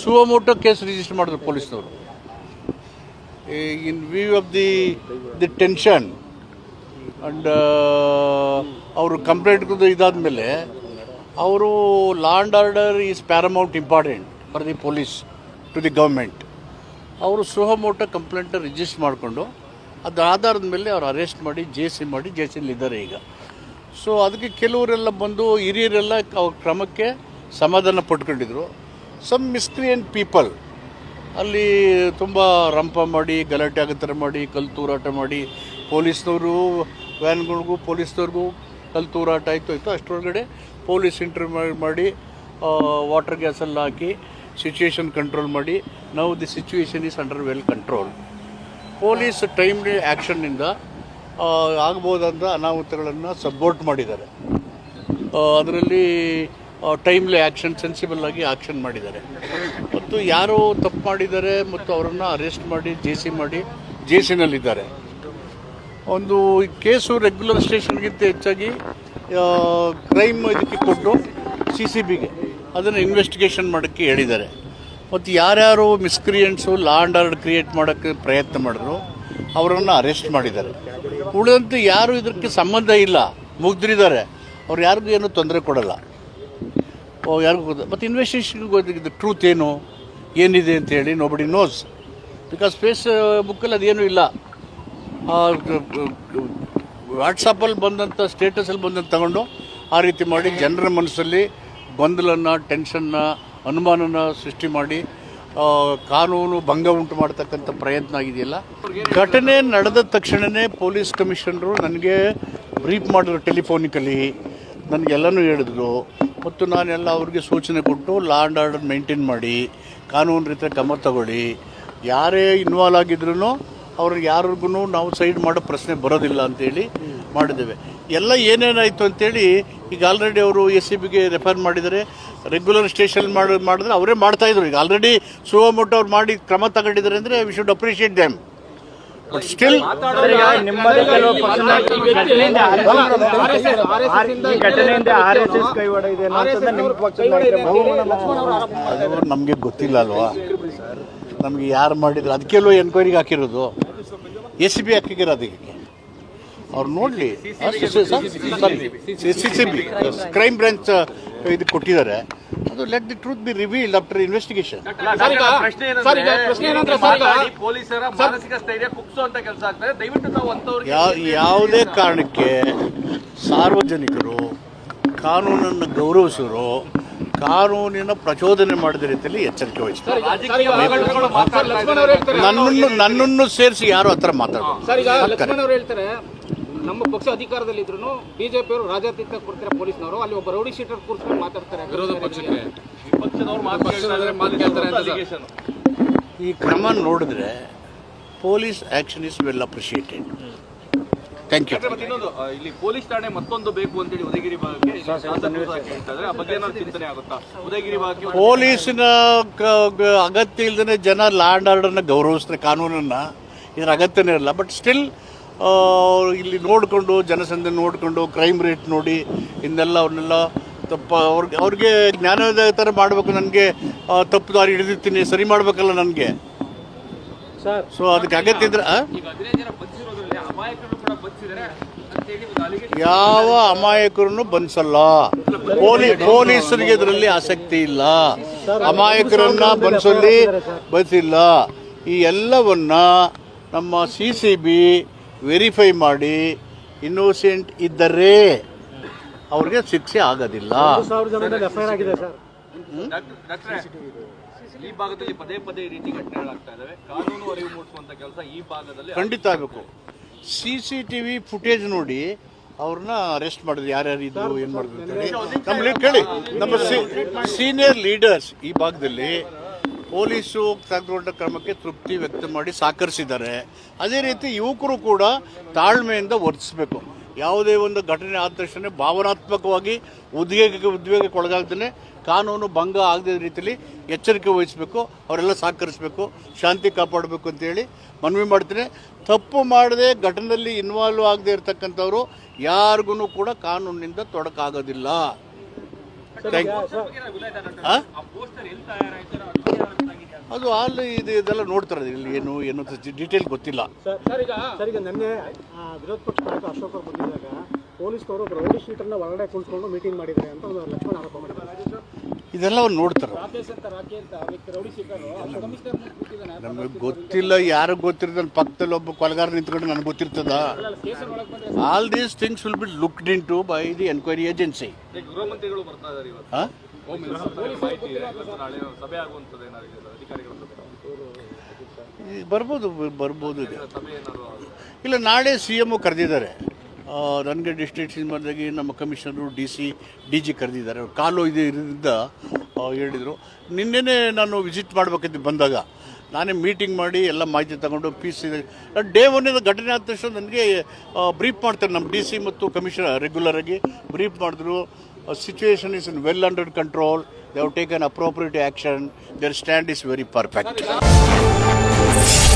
Suo motu case register ಮಾಡಿದ್ರು ಪೊಲೀಸ್ನವರು. In view of the the tension and ಅವರು complaint ಇದಾದ ಮೇಲೆ ಅವರು law and order is paramount important for the police to the government ಅವರು ಸುಹಮೋಟ ಕಂಪ್ಲೇಂಟ್ ರಿಜಿಸ್ಟರ್ ಮಾಡಿಕೊಂಡು ಅದ್ರ ಆಧಾರದ ಮೇಲೆ ಅವ್ರು ಅರೆಸ್ಟ್ ಮಾಡಿ ಜೆ ಸಿ ಮಾಡಿ ಜೆ ಸಿಲಿದ್ದಾರೆ ಈಗ. ಸೊ ಅದಕ್ಕೆ ಕೆಲವರೆಲ್ಲ ಬಂದು ಹಿರಿಯರೆಲ್ಲ ಅವ್ರ ಕ್ರಮಕ್ಕೆ ಸಮಾಧಾನ ಪಟ್ಕೊಂಡಿದ್ರು. ಸಮ್ ಮಿಸ್ಕ್ರಿಯಂಟ್ ಪೀಪಲ್ ಅಲ್ಲಿ ತುಂಬ ರಂಪ ಮಾಡಿ, ಗಲಾಟೆ ಆಗೋ ಥರ ಮಾಡಿ ಕಲ್ಲು ತೂರಾಟ ಮಾಡಿ, ಪೊಲೀಸ್ನವರು, ವ್ಯಾನ್ಗಳಿಗೂ, ಪೊಲೀಸ್ನವ್ರಿಗೂ ಕಲ್ಲು ತೂರಾಟ ಆಯಿತು ಆಯಿತು. ಅಷ್ಟರೊಳಗಡೆ ಪೊಲೀಸ್ ಇಂಟರ್ವ್ಯೂ ಮಾಡಿ ವಾಟರ್ ಗ್ಯಾಸಲ್ಲಿ ಹಾಕಿ ಸಿಚುವೇಶನ್ ಕಂಟ್ರೋಲ್ ಮಾಡಿ. ನಾವು the situation is under well control police timely ಆ್ಯಕ್ಷನ್ನಿಂದ ಆಗ್ಬೋದಂತ ಅನಾಹುತಗಳನ್ನು ಸಪೋರ್ಟ್ ಮಾಡಿದ್ದಾರೆ. ಅದರಲ್ಲಿ ಟೈಮ್ಲಿ ಆ್ಯಕ್ಷನ್ ಸೆನ್ಸಿಬಲ್ ಆಗಿ ಆ್ಯಕ್ಷನ್ ಮಾಡಿದ್ದಾರೆ. ಮತ್ತು ಯಾರು ತಪ್ಪು ಮಾಡಿದ್ದಾರೆ ಮತ್ತು ಅವರನ್ನು ಅರೆಸ್ಟ್ ಮಾಡಿ ಜೆ ಸಿ ಮಾಡಿ ಜೆ ಸಿನಲ್ಲಿದ್ದಾರೆ ಒಂದು ಕೇಸು ರೆಗ್ಯುಲರ್ ಸ್ಟೇಷನ್ಗಿಂತ ಹೆಚ್ಚಾಗಿ ಕ್ರೈಮ್ ಇದಕ್ಕೆ ಕೊಟ್ಟು ಸಿ ಸಿ ಬಿಗೆ ಅದನ್ನು ಇನ್ವೆಸ್ಟಿಗೇಷನ್ ಮಾಡೋಕ್ಕೆ ಹೇಳಿದ್ದಾರೆ. ಮತ್ತು ಯಾರ್ಯಾರು miscreants law and order create ಮಾಡೋಕ್ಕೆ ಪ್ರಯತ್ನ ಮಾಡಿದ್ರು, ಅವರನ್ನು ಅರೆಸ್ಟ್ ಮಾಡಿದ್ದಾರೆ. ಉಳಿದಂತೆ ಯಾರು ಇದಕ್ಕೆ ಸಂಬಂಧ ಇಲ್ಲ, ಮುಗಿದ್ರಿದ್ದಾರೆ. ಅವ್ರು ಯಾರಿಗೂ ಏನೂ ತೊಂದರೆ ಕೊಡಲ್ಲ. ಯಾರಿಗೂ ಗೊತ್ತ? ಮತ್ತು ಇನ್ವೆಸ್ಟಿಗೇಷನ್ಗೆ ಗೊತ್ತಿದ್ದು ಟ್ರೂತ್ ಏನು? ಏನಿದೆ ಅಂತೇಳಿ ನೋಬಡಿ ನೋಸ್ ಬಿಕಾಸ್ ಫೇಸ್ ಬುಕ್ಕಲ್ಲಿ ಅದೇನೂ ಇಲ್ಲ. ವಾಟ್ಸಪ್ಪಲ್ಲಿ ಬಂದಂಥ ಸ್ಟೇಟಸಲ್ಲಿ ಬಂದಂತ ತಗೊಂಡು ಆ ರೀತಿ ಮಾಡಿ ಜನರ ಮನಸ್ಸಲ್ಲಿ ಗೊಂದಲನ್ನು ಟೆನ್ಷನ್ನ ಅನುಮಾನನ ಸೃಷ್ಟಿ ಮಾಡಿ ಕಾನೂನು ಭಂಗ ಉಂಟು ಮಾಡ್ತಕ್ಕಂಥ ಪ್ರಯತ್ನ ಆಗಿದೆಯಲ್ಲ ಘಟನೆ ನಡೆದ ತಕ್ಷಣವೇ ಪೊಲೀಸ್ ಕಮಿಷನರು ನನಗೆ ಬ್ರೀಫ್ ಮಾಡಿದ್ರು ಟೆಲಿಫೋನಿಕಲಿ ನನಗೆಲ್ಲನೂ ಹೇಳಿದ್ರು. ಮತ್ತು ನಾನೆಲ್ಲ ಅವ್ರಿಗೆ ಸೂಚನೆ ಕೊಟ್ಟು ಲಾ ಆ್ಯಂಡ್ ಆರ್ಡರ್ ಮೇಂಟೈನ್ ಮಾಡಿ, ಕಾನೂನು ರೀತಿಯ ಕ್ರಮ ತಗೊಳ್ಳಿ. ಯಾರೇ ಇನ್ವಾಲ್ವ್ ಆಗಿದ್ರು ಅವ್ರು ಯಾರಿಗೂ ನಾವು ಸೈಡ್ ಮಾಡೋ ಪ್ರಶ್ನೆ ಬರೋದಿಲ್ಲ ಅಂತೇಳಿ ಮಾಡಿದ್ದೇವೆ. ಎಲ್ಲ ಏನೇನಾಯಿತು ಅಂತೇಳಿ ಈಗ ಆಲ್ರೆಡಿ ಅವರು ಎಸ್ ಸಿ ಬಿಗೆ ರೆಫರ್ ಮಾಡಿದರೆ ರೆಗ್ಯುಲರ್ ಸ್ಟೇಷನ್ ಮಾಡಿ, ಮಾಡಿದ್ರೆ ಅವರೇ ಮಾಡ್ತಾಯಿದ್ರು ಈಗ ಆಲ್ರೆಡಿ ಸುವಮೊಟ್ಟ ಅವ್ರು ಮಾಡಿ ಕ್ರಮ ತಗೊಂಡಿದ್ದಾರೆ ಅಂದರೆ we should appreciate them but still ನಿಮ್ಮದೇ ಕೆಲವು ಪಕ್ಷದ ಈ ಘಟನೆಯಿಂದ ಈ ಘಟನೆಯಿಂದ ಆರ್ ಎಸ್ ಎಸ್ ಕೈವಾಡ ಇದೆ ಅದು ನಮಗೆ ಗೊತ್ತಿಲ್ಲ ಅಲ್ವಾ ನಮಗೆ ಯಾರು ಮಾಡಿದ್ರು? ಅದಕ್ಕೆಲ್ಲೋ ಎನ್ಕ್ವೈರಿಗೆ ಹಾಕಿರೋದು. ಎ ಸಿ ಬಿ ಹಾಕಿರೋದು ಅದಕ್ಕೆ. ಅವ್ರು ನೋಡಲಿ. C C B crime branch ಇದು ಕೊಟ್ಟಿದ್ದಾರೆ. ಅದು let the truth be revealed after investigation ಪ್ರಶ್ನೆ ಏನಂದ್ರೆ ಮಾತಾಡಿ ಪೊಲೀಸರ ಮಾನಸಿಕ ಸ್ಥೈರ್ಯ ಕುಗ್ಸುವಂತ ಕೆಲಸ ಆಗ್ತದೆ ದಯವಿಟ್ಟು ತಾವು ಅಂತವ್ರಿಗೆ ಯಾ ಯಾವುದೇ ಕಾರಣಕ್ಕೆ ಸಾರ್ವಜನಿಕರು ಕಾನೂನನ್ನು ಗೌರವಿಸೋರು ಕಾನೂನಿನ ಪ್ರಚೋದನೆ ಮಾಡಿದ ರೀತಿಯಲ್ಲಿ ಎಚ್ಚರಿಕೆ ವಹಿಸ್ತಾರೆ. ನನ್ನನ್ನು ನನ್ನನ್ನು ಸೇರಿಸಿ ಯಾರು ಹತ್ರ ಮಾತಾಡೋದು ನಮ್ಮ ಪಕ್ಷ ಅಧಿಕಾರದಲ್ಲಿದ್ರು ಬಿಜೆಪಿ ಅವರು ರಾಜಾತೀತ ಕೊಡ್ತಾರೆ ಪೊಲೀಸ್ನವರು. ಅಲ್ಲಿ ಒಬ್ಬ ರೌಡಿ ಶೀಟರ್ ಕೂರ್ಸ್ಕೊಂಡು ಮಾತಾಡ್ತಾರೆ. ವಿರೋಧ ಪಕ್ಷಕ್ಕೆ. ಪಕ್ಷದವ್ರು ಮಾತು ಕೇಳ್ತಾರೆ, ಮಾತು ಕೇಳ್ತಾರೆ ಅಂತ ಈ ಕ್ರಮ ನೋಡಿದ್ರೆ police action is well appreciated thank you ಇನ್ನೊಂದು ಇಲ್ಲಿ ಪೊಲೀಸ್ ಠಾಣೆ ಮತ್ತೊಂದು ಬೇಕು ಅಂತೇಳಿ ಉದಯಗಿರಿ ಚಿಂತನೆ ಆಗುತ್ತಾ? ಉದಯಗಿರಿ ಭಾಗಕ್ಕೆ ಪೊಲೀಸಿನ ಕ- ಅಗತ್ಯ ಇಲ್ಲದೇ ಜನ ಲಾ ಆ್ಯಂಡ್ ಆರ್ಡರ್ನ ಗೌರವಿಸ್ತಾರೆ. ಕಾನೂನನ್ನು ಇದರ ಅಗತ್ಯನೇ ಇರಲ್ಲ ಬಟ್ ಸ್ಟಿಲ್ ಇಲ್ಲಿ ನೋಡಿಕೊಂಡು ಜನಸಂಖ್ಯೆ ನೋಡಿಕೊಂಡು ಕ್ರೈಮ್ ರೇಟ್ ನೋಡಿ ಇನ್ನೆಲ್ಲ ಅವ್ರನ್ನೆಲ್ಲ ತಪ್ಪ ಅವ್ರಿಗೆ ಅವ್ರಿಗೆ ಜ್ಞಾನೋದಯ ಥರ ಮಾಡಬೇಕು ನನಗೆ ತಪ್ಪು ದಾರಿ ಹಿಡಿದಿರ್ತೀನಿ ಸರಿ ಮಾಡಬೇಕಲ್ಲ ನನಗೆ. ಸರ್ ಸೊ ಅದಕ್ಕೆ ಅಗತ್ಯ ಇದ್ರೆ ಯಾವ ಅಮಾಯಕರನ್ನು ಬಂಧಿಸಲ್ಲ ಪೊಲೀ ಪೊಲೀಸರಿಗೆ ಇದರಲ್ಲಿ ಆಸಕ್ತಿ ಇಲ್ಲ. ಅಮಾಯಕರನ್ನ ಬಂಧಿಸಲಿ ಬಂಧಿಸಿಲ್ಲ ಈ ಎಲ್ಲವನ್ನ ನಮ್ಮ ಸಿ ಸಿ ಬಿ ವೆರಿಫೈ ಮಾಡಿ ಇನ್ನೋಸೆಂಟ್ ಇದ್ದರೆ ಅವ್ರಿಗೆ ಶಿಕ್ಷೆ ಆಗೋದಿಲ್ಲ. ಈ ಭಾಗದಲ್ಲಿ ಪದೇ ಪದೇ ಈ ರೀತಿ ಘಟನೆಗಳಾಗ್ತಾ ಇದಾವೆ. ಕಾನೂನು ಅರಿವು ಮೂಡಿಸುವಂತ ಕೆಲಸ ಈ ಭಾಗದಲ್ಲಿ ಖಂಡಿತ ಆಗಬೇಕು C C T V footage ನೋಡಿ ಅವ್ರನ್ನ ಅರೆಸ್ಟ್ ಮಾಡಿದ್ರು. ಯಾರ್ಯಾರು ಇದ್ರು ಏನು ಮಾಡಿದ್ರು ನಮ್ಮ ಕೇಳಿ. ನಮ್ಮ ಸೀನಿಯರ್ ಲೀಡರ್ಸ್ ಈ ಭಾಗದಲ್ಲಿ ಪೊಲೀಸು ತೆಗೆದುಕೊಂಡ ಕ್ರಮಕ್ಕೆ ತೃಪ್ತಿ ವ್ಯಕ್ತ ಮಾಡಿ ಸಹಕರಿಸಿದ್ದಾರೆ. ಅದೇ ರೀತಿ ಯುವಕರು ಕೂಡ ತಾಳ್ಮೆಯಿಂದ ವರ್ತಿಸಬೇಕು. ಯಾವುದೇ ಒಂದು ಘಟನೆ ಆದ ತಕ್ಷಣ ಭಾವನಾತ್ಮಕವಾಗಿ ಉದ್ವೇಗಕ್ಕೆ ಉದ್ವೇಗಕ್ಕೆ ಒಳಗಾಗ್ತಾನೆ ಕಾನೂನು ಭಂಗ ಆಗದ ರೀತಿಯಲ್ಲಿ ಎಚ್ಚರಿಕೆ ವಹಿಸಬೇಕು ಅವರೆಲ್ಲ ಸಹಕರಿಸಬೇಕು ಶಾಂತಿ ಕಾಪಾಡಬೇಕು ಅಂತೇಳಿ ಮನವಿ ಮಾಡ್ತೇನೆ. ತಪ್ಪು ಮಾಡದೆ ಘಟನೆಯಲ್ಲಿ ಇನ್ವಾಲ್ವ್ ಆಗದೆ ಇರತಕ್ಕಂಥವರು ಯಾರಿಗೂ ಕೂಡ ಕಾನೂನಿನಿಂದ ತೊಡಕಾಗೋದಿಲ್ಲ. ಥ್ಯಾಂಕ್ ಯು ಅದು ಆಲ್ ಇದು ಇದೆಲ್ಲ ನೋಡ್ತಾರೆ ಇಲ್ಲಿ ಏನು ಏನು ಡೀಟೇಲ್ ಗೊತ್ತಿಲ್ಲ. ಸರ್ ಈಗ ಸರ್ ಈಗ ನಿನ್ನೆ ವಿರೋಧ ಪಕ್ಷ ನಾಯಕ ಅಶೋಕ್ ಅವರು ಬಂದಿದ್ದಾಗ ಪೊಲೀಸ್ನವರು ರೌಡಿ ಶೀಟನ್ನು ಒಳಗಡೆ ಕುಳಿತುಕೊಂಡು ಮೀಟಿಂಗ್ ಮಾಡಿದ್ದಾರೆ ಅಂತ ಒಂದು ಲಕ್ಷ್ಮಣ ಆರೋಪ ಮಾಡಿದ್ದಾರೆ. ಇದೆಲ್ಲ ಅವ್ರು ನೋಡ್ತಾರೆ. ನಮಗೆ ಗೊತ್ತಿಲ್ಲ ಯಾರಿಗೆ ಗೊತ್ತಿರ್ತದೆ ನನ್ನ ಪಕ್ಕದಲ್ಲಿ ಒಬ್ಬ ಕೊಲಗಾರ ನಿಂತ್ಕೊಂಡು ನನಗೆ ಗೊತ್ತಿರ್ತದ. All these things will be looked in to by the enquiry agency ಈಗ ಗೃಹ ಮಂತ್ರಿಗಳು ಬರ್ತಾ ಇದಾರೆ. ಬರ್ಬೋದು ಬರ್ಬೋದು ಇದೆ. ಇಲ್ಲ, ನಾಳೆ ಸಿ ಎಂ ಕರೆದಿದ್ದಾರೆ. ನನಗೆ ಡಿಸ್ಟ್ರಿಕ್ಟ್ ಸಿನಿಮಾದಾಗಿ ನಮ್ಮ commissioner D C D G ಕರೆದಿದ್ದಾರೆ. ಅವ್ರು ಕಾಲು ಇದು ಇರೋದ್ರಿಂದ ಹೇಳಿದರು. ನಿನ್ನೆನೇ ನಾನು ವಿಸಿಟ್ ಮಾಡಬೇಕಿದ್ದು ಬಂದಾಗ. ನಾನೇ ಮೀಟಿಂಗ್ ಮಾಡಿ ಎಲ್ಲ ಮಾಹಿತಿ ತಗೊಂಡು ಪಿ ಸಿ ಡೇ ಒನ್ನಿಂದ ಘಟನೆ ಆದ ತಕ್ಷಣ ನನಗೆ ಬ್ರೀಫ್ ಮಾಡ್ತಾರೆ ನಮ್ಮ ಡಿ ಸಿ ಮತ್ತು ಕಮಿಷನರ್ ರೆಗ್ಯುಲರ್ ಆಗಿ. ಬ್ರೀಫ್ ಮಾಡಿದ್ರು. Situation is in well under control they have taken appropriate action their stand is very perfect Thank you.